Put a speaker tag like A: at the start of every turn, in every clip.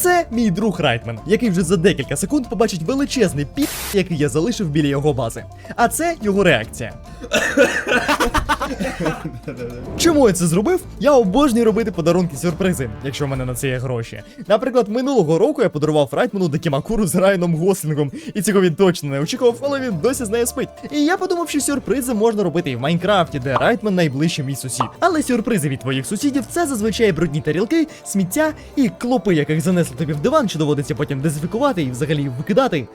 A: Це мій друг Райтман, який вже за декілька секунд побачить величезний пі, який я залишив біля його бази. А це його реакція. Чому я це зробив? Я обожнюю робити подарунки сюрпризи, якщо в мене на це є гроші. Наприклад, минулого року я подарував Райтману Декімакуру з Райаном Гослінгом, і цього він точно не очікував, але він досі з нею спить. І я подумав, що сюрпризи можна робити і в Майнкрафті, де Райтман найближчий мій сусід. Але сюрпризи від твоїх сусідів це зазвичай брудні тарілки, сміття і клопи, яких занесли тобі в диван, чи доводиться потім дезінфікувати і взагалі викидати.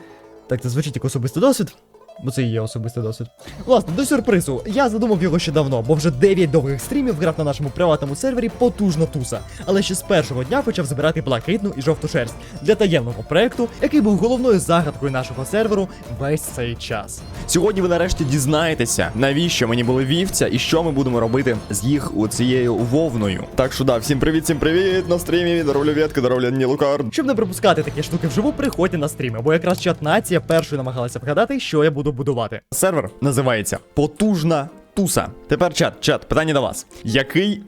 A: Так це звучить як особистий досвід. Бо це і є особистий досвід. Власне, до сюрпризу. Я задумав його ще давно, бо вже 9 довгих стрімів грав на нашому приватному сервері потужно туса. Але ще з першого дня почав збирати блакитну і жовту шерсть для таємного проекту, який був головною загадкою нашого серверу весь цей час.
B: Сьогодні ви нарешті дізнаєтеся, навіщо мені були вівця і що ми будемо робити з їх у цією вовною. Так що да, всім привіт, всім привіт на стрімі. Дороблю ветки, дороблю Нілукар.
A: Щоб не пропускати такі штуки вживу, приходьте на стріми, бо якраз чат нація першою намагалася вгадати, що я буду будувати.
B: Сервер називається Потужна Туса. Тепер чат, чат, питання до вас. Який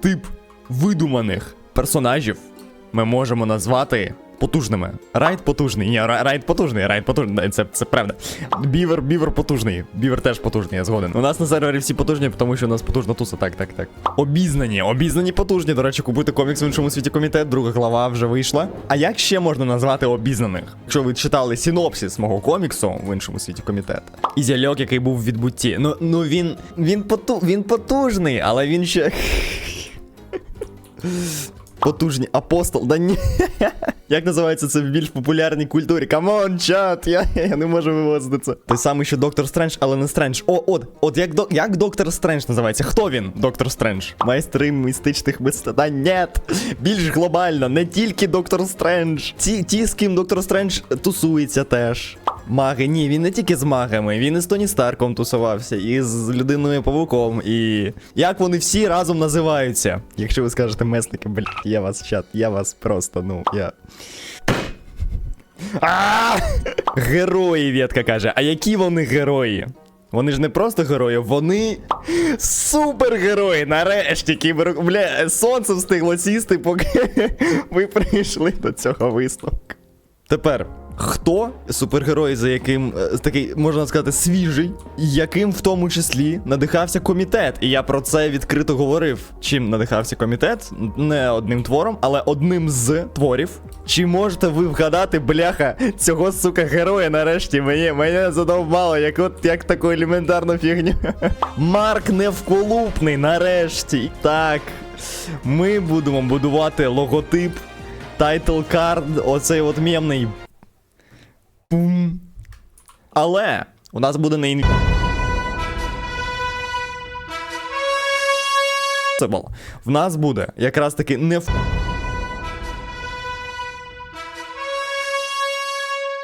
B: тип видуманих персонажів ми можемо назвати потужними? Райд потужний. Ні, ра- райд потужний, райд потужний. Це, це правда. Бівер, бівер потужний. Бівер теж потужний, я згоден. У нас на сервері всі потужні, тому що у нас потужна туса. Так, так, так. Обізнані, обізнані потужні. До речі, купуйте комікс в іншому світі комітет, друга глава вже вийшла. А як ще можна назвати обізнаних? Якщо ви читали синопсис мого коміксу в іншому світі комітет. Ізяльок, який був в відбутті. Ну, ну він. Він поту, він потужний, але він ще. Потужний апостол, да ні. Як називається це в більш популярній культурі? Камон, чат, я, я не можу вивозити це. Той самий, що Доктор Стрендж, але не Стрендж. О, от, от як, до, як Доктор Стрендж називається? Хто він, Доктор Стрендж? Майстри містичних мистецтв. Нет! Більш глобально, не тільки Доктор Стрендж. Ті, ті, з ким Доктор Стрендж тусується теж. Маги, ні, він не тільки з магами, він і з Тоні Старком тусувався, і з людиною павуком, і. Як вони всі разом називаються? Якщо ви скажете месники, блядь, я вас чат, я вас просто, ну, я. А! Герої, Вєтка каже. А які вони герої? Вони ж не просто герої, вони супергерої. Нарешті кібер... Бля, сонце встигло сісти, поки ви прийшли до цього висновку. Тепер, хто супергерой, за яким е, такий, можна сказати, свіжий, яким в тому числі надихався комітет? І я про це відкрито говорив. Чим надихався комітет? Не одним твором, але одним з творів. Чи можете ви вгадати, бляха, цього сука героя нарешті? Мені мене задовбало, як от як таку елементарну фігню. Марк Невколупний, нарешті. Так. Ми будемо будувати логотип тайтл кард, оцей от мемний. Пум. Але у нас буде не інві... В нас буде якраз таки не в.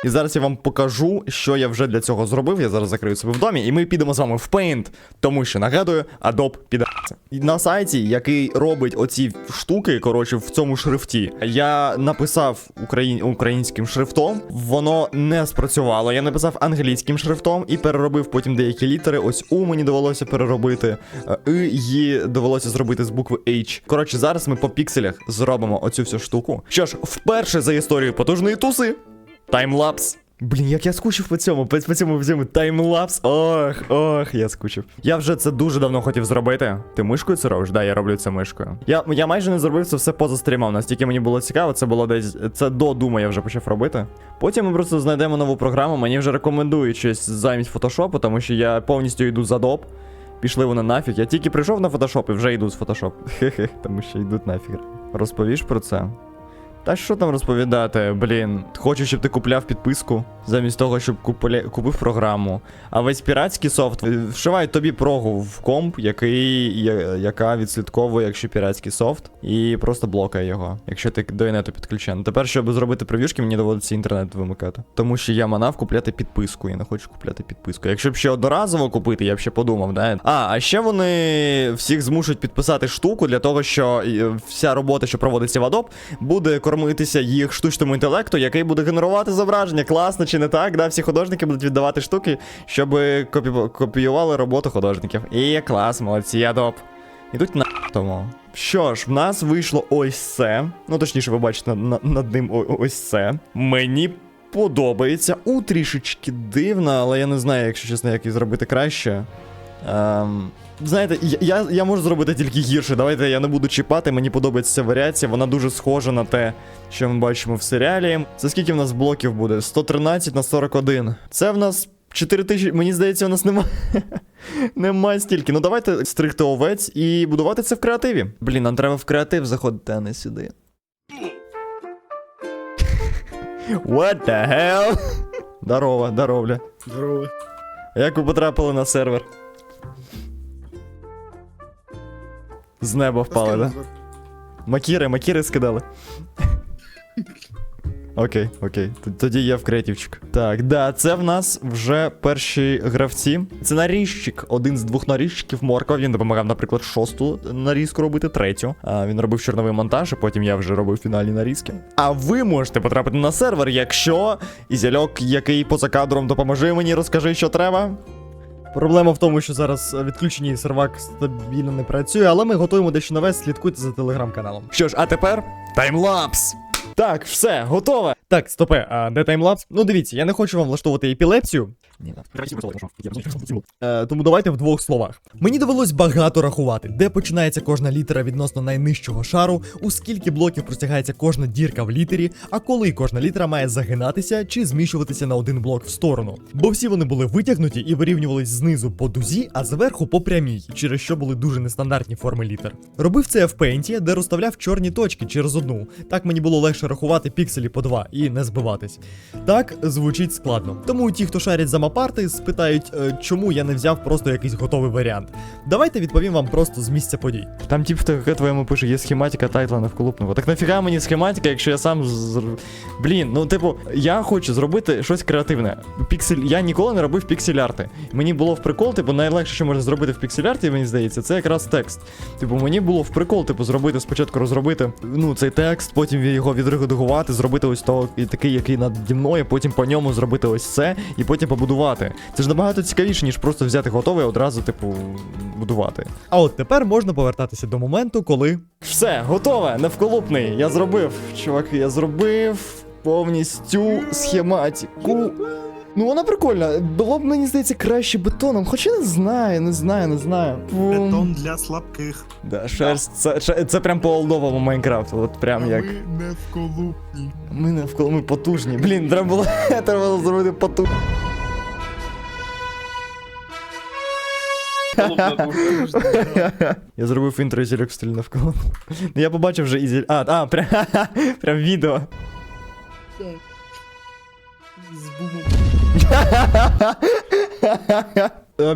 B: І зараз я вам покажу, що я вже для цього зробив. Я зараз закрию себе в домі, і ми підемо з вами в Paint, тому що нагадую, Adobe. І На сайті, який робить оці штуки, коротше, в цьому шрифті, я написав україн... українським шрифтом, воно не спрацювало. Я написав англійським шрифтом і переробив потім деякі літери. Ось У мені довелося переробити, е, І її довелося зробити з букви H. Коротше, зараз ми по пікселях зробимо оцю всю штуку. Що ж, вперше за історію потужної туси. Таймлапс. Блін, як я скучив по цьому, по, цьому, по цьому таймлапс. Ох, ох, я скучив. Я вже це дуже давно хотів зробити. Ти мишкою це робиш? Да, я роблю це мишкою. Я, я майже не зробив це все поза стрімом. Настільки мені було цікаво, це було десь. Це до дума я вже почав робити. Потім ми просто знайдемо нову програму. Мені вже рекомендують щось замість фотошопу, тому що я повністю йду за доп. Пішли вони нафіг. Я тільки прийшов на фотошоп і вже йду з фотошоп. Хе-хе, тому що йдуть нафіг. Розповіш про це? Та що там розповідати, блін, хочу, щоб ти купляв підписку, замість того, щоб купля... купив програму. А весь піратський софт е, вшиває тобі прогу в комп, який, я- яка відслідковує, якщо піратський софт, і просто блокає його, якщо ти до інету підключений. Тепер, щоб зробити прев'юшки, мені доводиться інтернет вимикати. Тому що я манав купляти підписку, я не хочу купляти підписку. Якщо б ще одноразово купити, я б ще подумав, да? А, а ще вони всіх змушують підписати штуку для того, що е, вся робота, що проводиться в Adobe, буде кормитися їх штучному інтелекту, який буде генерувати зображення. Класно чи не так? Да? Всі художники будуть віддавати штуки, щоб копі... копіювали роботу художників. І клас, молодці, Adobe. Ідуть на тому. Що ж, в нас вийшло ось це. Ну, точніше, ви бачите на- на- над ним ось це. Мені подобається. У трішечки дивно, але я не знаю, якщо чесно, як її зробити краще. Ем, знаєте, я, я, я можу зробити тільки гірше. Давайте я не буду чіпати. Мені подобається варіація. Вона дуже схожа на те, що ми бачимо в серіалі. Це скільки в нас блоків буде? 113 на 41. Це в нас 4000. Мені здається, у нас немає. Немає стільки. Ну давайте стригти овець і будувати це в креативі. Блін, нам треба в креатив заходити, а не сюди. What the hell? Здорово, здоровля.
C: Здорово.
B: Як ви потрапили на сервер? З неба впали, да? Макіри, макіри скидали. Окей, окей. Тоді я в креативчик. Так, да, це в нас вже перші гравці. Це наріжчик, один з двох наріжчиків Морква. Він допомагав, наприклад, шосту нарізку робити, третю. А він робив чорновий монтаж, а потім я вже робив фінальні нарізки. А ви можете потрапити на сервер, якщо Ізяляк, який поза кадром допоможи мені, розкажи, що треба.
A: Проблема в тому, що зараз відключений сервак стабільно не працює, але ми готуємо дещо нове, слідкуйте за телеграм-каналом.
B: Що ж, а тепер таймлапс. Так, все, готове.
A: Так, стопе, а де таймлапс? Ну дивіться, я не хочу вам влаштовувати епілепсію. Е, тому давайте в двох словах. Мені довелось багато рахувати, де починається кожна літера відносно найнижчого шару, у скільки блоків простягається кожна дірка в літері, а коли кожна літера має загинатися чи зміщуватися на один блок в сторону. Бо всі вони були витягнуті і вирівнювались знизу по дузі, а зверху по прямій, через що були дуже нестандартні форми літер. Робив це я в пейнті, де розставляв чорні точки через одну. Так мені було легше рахувати пікселі по два і не збиватись. Так звучить складно. Тому ті, хто шарять за мапарти, спитають, е, чому я не взяв просто якийсь готовий варіант. Давайте відповім вам просто з місця подій.
B: Там тип в ТГ твоєму пише, є схематика тайтла навколупного. Так нафіга мені схематика, якщо я сам з... Блін, ну типу, я хочу зробити щось креативне. Піксель. Я ніколи не робив піксель-арти. Мені було в прикол, типу, найлегше, що можна зробити в піксель-арті, мені здається, це якраз текст. Типу, мені було в прикол, типу, зробити спочатку розробити ну, цей текст, потім його відредагувати, зробити ось того, і такий, який наді мною, потім по ньому зробити ось це, і потім побудувати. Це ж набагато цікавіше, ніж просто взяти готове і одразу, типу, будувати.
A: А от тепер можна повертатися до моменту, коли.
B: Все, готове, невколупний. Я зробив. Чуваки, я зробив повністю схематику. Ну вона прикольна. Було б, мені здається, краще бетоном. Хоча не знаю, не знаю, не знаю.
C: Бетон для слабких.
B: Да, шерсть. Це, це, це прям по олдовому Майнкрафту. От прям як.
C: Ми не вколупні.
B: Ми не вкол... ми потужні. Блін, треба було, треба було зробити потужні. Я зробив інтро Ізельок в стилі навколо. Ну я побачив вже Ізель. А, а, прям, прям відео. Е,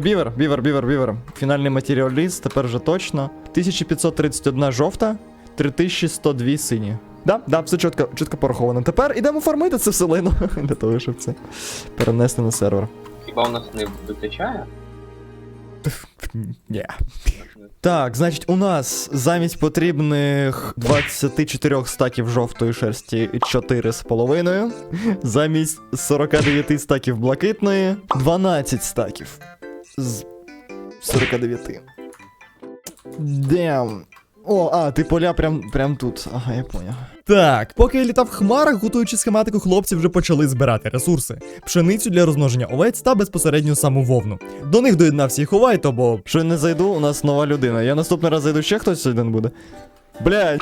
B: Бівер, бівер, бівер, бівер. Фінальний матеріаліст, тепер вже точно. 1531 жовта, 3102 сині. Да, да, все чітко, чітко пораховано. Тепер ідемо фармити це вселину. Для того, щоб це перенести на сервер.
D: Хіба у нас не вистачає?
B: Ні. Так, значить, у нас замість потрібних 24 стаків жовтої шерсті 4 з половиною. Замість 49 стаків блакитної 12 стаків. З 49. Дем. О, а, ти поля прям, прям тут. Ага, я поняв.
A: Так, поки я літав в хмарах, готуючи схематику, хлопці вже почали збирати ресурси: пшеницю для розмноження овець та безпосередньо саму вовну. До них доєднався і Ховайто, бо
B: Що не зайду, у нас нова людина. Я наступний раз зайду ще хтось один буде. Блядь.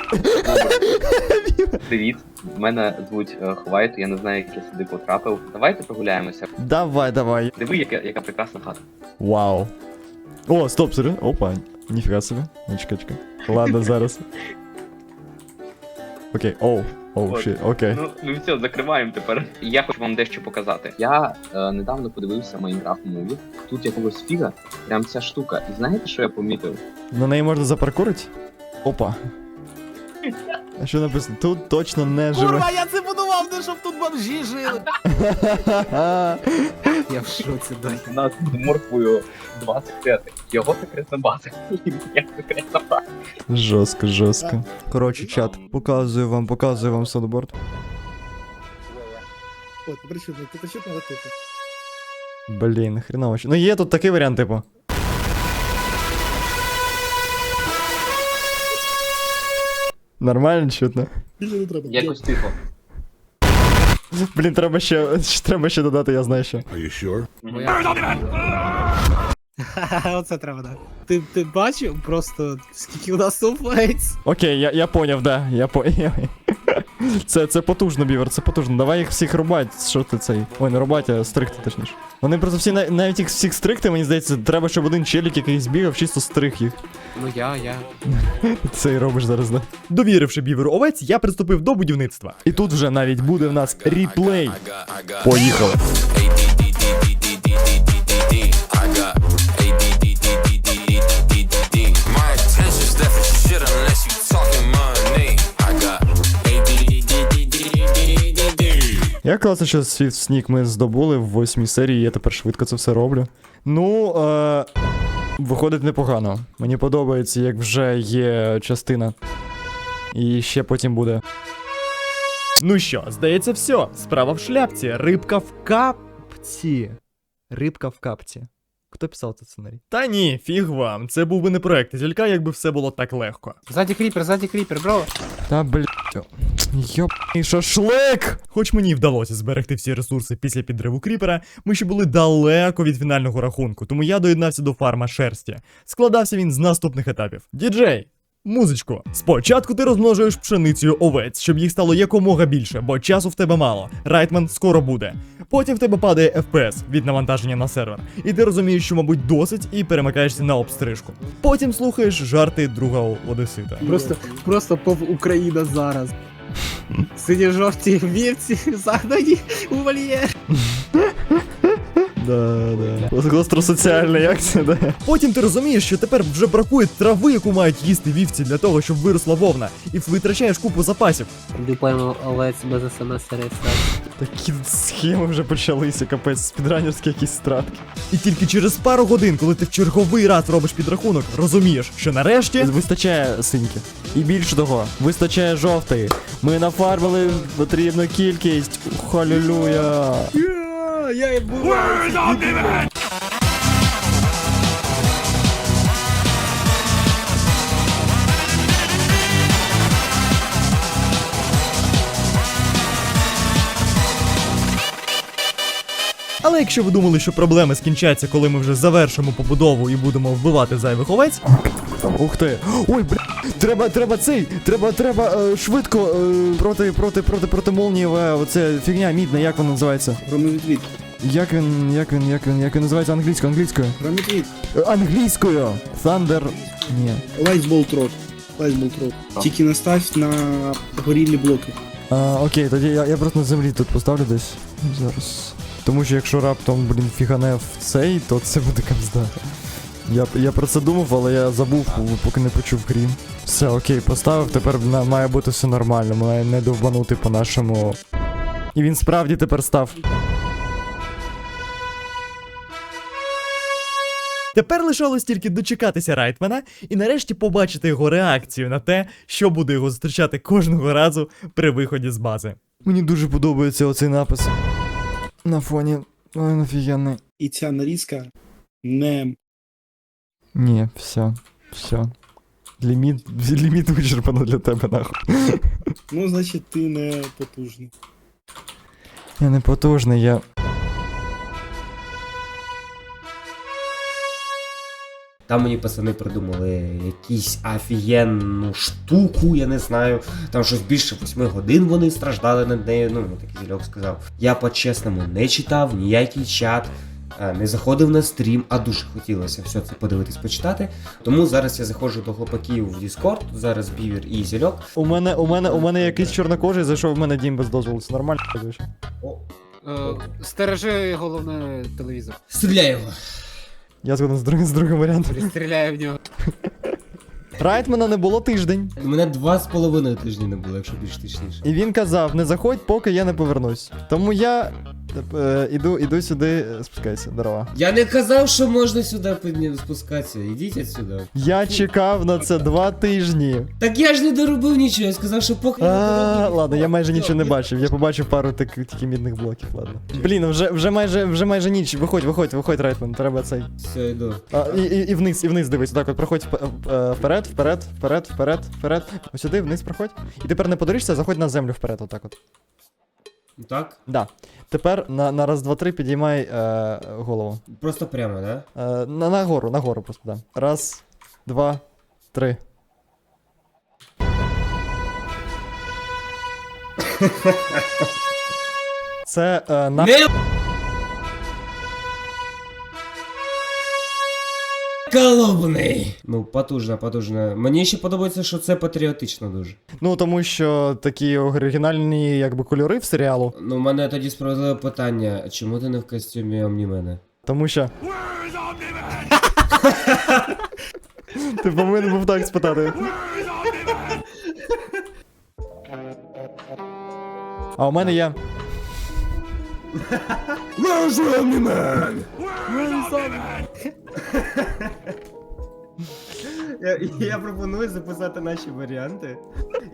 D: Привіт, мене звуть е, Хвайт, я не знаю, як я сюди потрапив. Давайте прогуляємося.
B: Давай, давай.
D: Диви, яка, яка прекрасна хата.
B: Вау. О, стоп, серйозно? Опа, ніфіга собі. Ну, чекай, чекай. Ладно, зараз. Окей, оу, оу,
D: От.
B: окей.
D: Ну, ну все, закриваємо тепер. Я хочу вам дещо показати. Я е, недавно подивився Майнкрафт мові. Тут якогось фіга, прям ця штука. І знаєте, що я помітив?
B: На неї можна запаркурити? Опа. А що написано? Тут точно не живе.
C: я це будував, не щоб тут бомжі жили. Я в шоці, дай.
D: У нас з морквою два секрети. Його секретна база. І моя секретна база.
B: жорстко, жорстко. Коротше, чат, показую вам, показую вам садборд.
C: От, причому, ти та що типу. типу.
B: Блін, хреново. що- Ну є тут такий варіант, типу. Нормально чутно.
C: Більше не треба.
D: Якось тихо.
B: Блін, треба ще, треба ще додати, я знаю що.
E: Are you sure?
C: Оце треба, да. Ти, ти бачив просто скільки у нас супається?
B: Окей, я, я поняв, да, я поняв. Це, це потужно, бівер, це потужно. Давай їх всіх рубати. Що ти цей? Ой, не рубати, а стрихти точніше. Вони просто всі навіть їх всіх стригти, мені здається, треба, щоб один челік якийсь бігав, чисто стриг їх.
C: Ну я, я.
B: Це і робиш зараз, да.
A: Довіривши біверу овець, я приступив до будівництва.
B: І тут вже навіть буде в нас ріплей. Поїхали. Як класно, що світ сніг ми здобули в восьмій серії, я тепер швидко це все роблю. Ну, е, виходить непогано. Мені подобається, як вже є частина. І ще потім буде.
A: Ну що, здається, все. Справа в шляпці. Рибка в капці. Рибка в капці. Хто писав цей сценарій? Та ні, фіг вам. Це був би не проект тільки якби все було так легко.
C: Ззаді кріпер, ззаді кріпер, бро.
B: Та блядь. Йоп, і шашлик!
A: Хоч мені вдалося зберегти всі ресурси після підриву кріпера, ми ще були далеко від фінального рахунку, тому я доєднався до фарма шерсті. Складався він з наступних етапів. Діджей! Музичку. Спочатку ти розмножуєш пшеницею овець, щоб їх стало якомога більше, бо часу в тебе мало. Райтман скоро буде. Потім в тебе падає FPS від навантаження на сервер, і ти розумієш, що, мабуть, досить, і перемикаєшся на обстрижку. Потім слухаєш жарти друга Одесита.
C: Просто, просто пов Україна зараз. Сині жовті вівці загнані у вольєр.
B: Да, да. Гостросоціальне, як це, да?
A: Потім ти розумієш, що тепер вже бракує трави, яку мають їсти вівці для того, щоб виросла вовна, і витрачаєш купу запасів.
F: Дупаємо овець без смс реєстрації.
B: Такі схеми вже почалися, капець, спідранерські якісь стратки.
A: І тільки через пару годин, коли ти в черговий раз робиш підрахунок, розумієш, що нарешті
B: Вистачає синьки. І більше того, вистачає жовтої. Ми нафармили потрібну кількість. Халілюя.
C: Я і був.
A: Але якщо ви думали, що проблеми скінчаться, коли ми вже завершимо побудову і будемо вбивати зайвих овець,
B: Ух ти. Ой, бля. Треба, треба цей. Треба, треба е, швидко е, проти, проти, проти, проти молнієва. Оце фігня мідна, як вона називається?
C: Громовідвід.
B: Як він, як він, як він, як він називається англійською, англійською?
C: Громовідвід.
B: Е, Англійською! Thunder. Ні.
C: Лайсболтрот. Лайсболтрот. Тільки настав на горілі блоки.
B: А, окей, тоді я, я просто на землі тут поставлю десь. Зараз. Тому що якщо раптом, блін, фігане в цей, то це буде камзда. Я, я про це думав, але я забув, поки не почув грім. Все, окей, поставив, тепер на- має бути все нормально, має не довбанути по нашому. І він справді тепер став.
A: тепер лишалось тільки дочекатися Райтмана і нарешті побачити його реакцію на те, що буде його зустрічати кожного разу при виході з бази.
B: Мені дуже подобається оцей напис. На фоні. Ой, нафігенний.
C: І ця нарізка не
B: Ні, все, все. Ліміт, ліміт вичерпано для тебе, нахуй.
C: Ну, значить, ти не потужний.
B: Я не потужний, я.
G: Там мені пацани придумали якусь офігенну штуку, я не знаю. Там щось більше 8 годин вони страждали над нею. Ну, такий зільок сказав. Я по-чесному не читав ніякий чат, не заходив на стрім, а дуже хотілося все це подивитись, почитати. Тому зараз я заходжу до хлопаків в Discord, зараз бівер і зільок.
B: У мене, у мене, у мене якийсь чорнокожий зайшов в мене дім без дозволу. Це нормально?
G: О,
C: Стережи головне телевізор.
G: стріляй його!
B: Я згоден з другим, з другим варіантом.
C: Стріляє в нього.
B: Райтмана не було тиждень.
G: У мене два з половиною тижні не було, якщо більш точніше.
B: І він казав: не заходь, поки я не повернусь. Тому я Е, іду, іду сюди, е, спускайся, здорово.
G: Я не казав, що можна сюди підні- спускатися. Ідіть отсюди.
B: Я чекав на це два тижні.
G: Так я ж не доробив нічого, я сказав, що поки я
B: А,
G: дороблю.
B: ладно, я майже нічого не бачив. Я побачив пару так, тільки мідних блоків, ладно. Блін, вже, вже майже вже майже ніч. Виходь, виходь, виходь, Райтман, треба цей.
G: Все, йду.
B: А, і, і, і вниз, і вниз дивись. Так, от проходь вп- е, вперед, вперед, вперед, вперед, вперед. Ось сюди, вниз проходь. І тепер не подорожся, заходь на землю вперед, отак от.
G: Так?
B: Да. Тепер на, на раз, два, три підіймай е, голову.
G: Просто прямо, да?
B: Е, на, нагору, нагору просто, да. Раз, два, три. Це е, на...
G: Не Колобний. Ну, потужно, потужно. Мені ще подобається, що це патріотично дуже.
B: Ну тому що такі оригінальні якби кольори в серіалу.
G: Ну, у мене тоді справедливе питання, чому ти не в костюмі Омнімена?
B: Тому що. Ти повинен був так спитати. А у мене є.
G: Я, я пропоную записати наші варіанти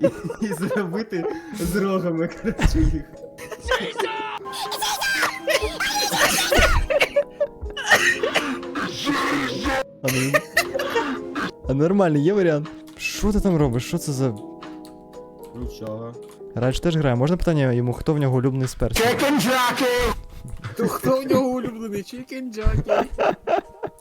G: і, і зробити з рогами, коротше, їх.
B: А, ну... а нормально, є варіант. Що ти там робиш? Що це за.
G: Нічого.
B: Радж теж грає. Можна питання йому, хто в нього улюблений?
C: То хто в нього улюблений чикен джакі?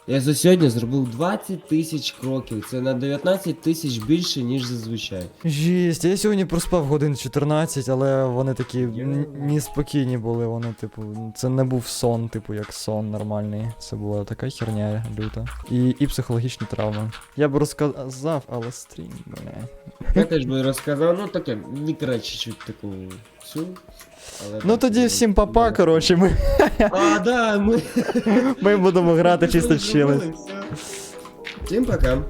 G: Я за сьогодні зробив 20 тисяч кроків. Це на 19 тисяч більше, ніж зазвичай.
B: Жість, я сьогодні проспав годин 14, але вони такі н- неспокійні були. Вони, типу, це не був сон, типу, як сон нормальний. Це була така херня люта. І, і психологічні травми. Я б розказав, але стрім, бля.
G: Я теж би розказав, ну таке, не краще чуть таку цю. Але
B: Ну тоді всім папа, коротше, ми,
G: А, да, ми.
B: Ми будемо грати чисто чили.
G: Всім пока.